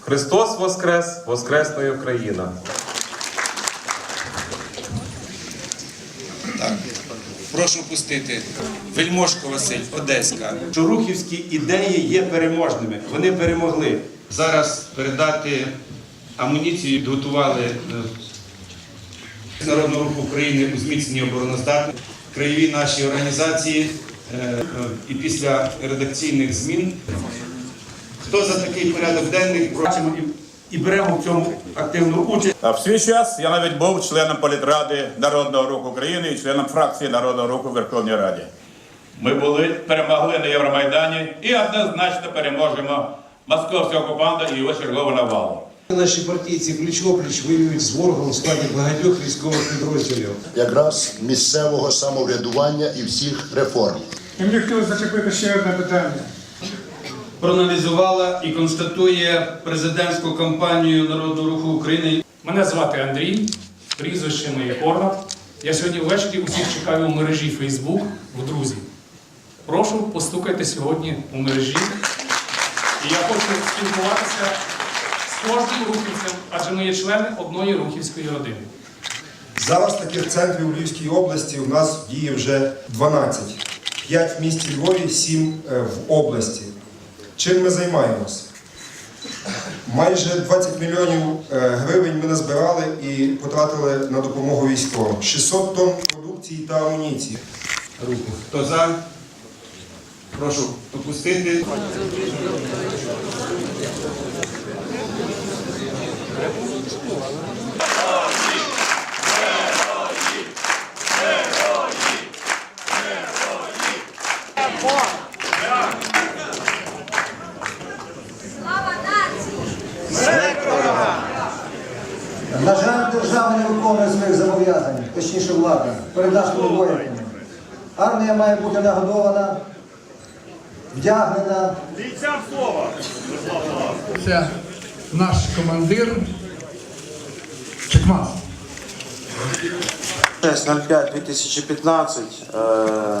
Христос Воскрес! Воскресна Україна! Так. Прошу пустити. Вельмошко Василь, Одеська. що рухівські ідеї є переможними. Вони перемогли. Зараз передати амуніцію підготували е, Народного руху України у зміцненні обороноздатності. Краєві наші організації е, і після редакційних змін. Хто за такий порядок денний? І, і беремо в цьому активну участь. А в свій час я навіть був членом політради Народного руху України і членом фракції Народного руху в Верховній Раді. Ми були, перемогли на Євромайдані і однозначно переможемо московського окупанта і його чергову навалу. Наші партійці пліч-опліч воюють з ворогом в складі багатьох військових підрозділів. якраз місцевого самоврядування і всіх реформ. І мені хотілося зачепити ще одне питання. Проаналізувала і констатує президентську кампанію Народного руху України. Мене звати Андрій, прізвище моє Орнат. Я сьогодні ввечері усіх чекаю у мережі Facebook в друзі. Прошу, постукайте сьогодні у мережі. І я хочу спілкуватися з кожним рухівцем, адже ми є члени одної рухівської родини. Зараз таких центрів у Львівській області у нас діє вже 12. 5 в місті Львові, 7 е, в області. Чим ми займаємось? Майже 20 мільйонів е, гривень ми назбирали і потратили на допомогу військовим. 600 тонн продукції та амуніції. Руку. Хто за? Прошу опустити. На жаль, держава не виконує своїх зобов'язань, точніше влада, перед нашими вояками. Армія має бути нагодована, вдягнена. Це наш командир Чекмас. 6.05.2015 е,